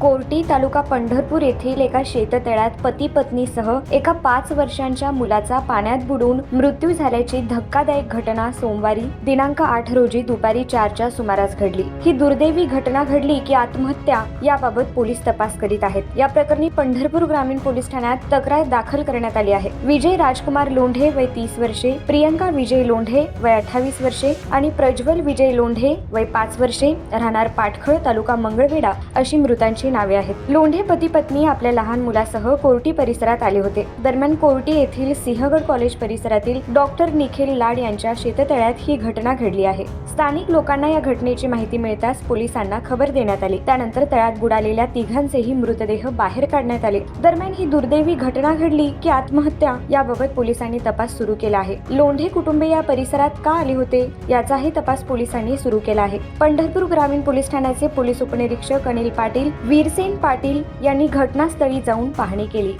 Korti taluka Pandharpur येथील एका शेततळ्यात पती पत्नीसह एका पाच वर्षांच्या मुलाचा पाण्यात बुडून मृत्यू झाल्याची धक्कादायक घटना सोमवारी दिनांक आठ रोजी दुपारी चारच्या सुमारास घडली. ही दुर्दैवी घटना घडली की आत्महत्या याबाबत पोलीस तपास करीत आहेत. या प्रकरणी पंढरपूर ग्रामीण पोलीस ठाण्यात तक्रार दाखल करण्यात आली आहे. विजय राजकुमार लोंढे वय तीस वर्षे प्रियंका विजय लोंढे वय अठ्ठावीस वर्षे आणि प्रज्वल विजय लोंढे वय पाच वर्षे राहणार पाटखळ तालुका मंगळवेढा अशी मृतांची नावे आहेत. लोंढे पती पत्नी आपल्या लहान मुलासह कोर्टी परिसरात आले होते. दरम्यान कोर्टी येथील सिंहगड कॉलेज परिसरातील डॉक्टर निखिल लाड यांच्या शेततळ्यात ही घटना घडली आहे. स्थानिक लोकांना या घटनेची माहिती मिळताच पोलिसांना खबर देण्यात आली. त्यानंतर तळ्यात बुडालेल्या तिघांचेही मृतदेह बाहेर काढण्यात आले. दरम्यान ही दुर्दैवी घटना घडली की आत्महत्या याबाबत पोलिसांनी तपास सुरू केला आहे. लोंढे कुटुंबे या परिसरात का आले होते याचाही तपास पोलिसांनी सुरू केला आहे. पंढरपूर ग्रामीण पोलीस ठाण्याचे पोलीस उपनिरीक्षक अनिल पाटील व्ही. वीरसेन पाटील यांनी घटनास्थळी जाऊन पाहणी केली.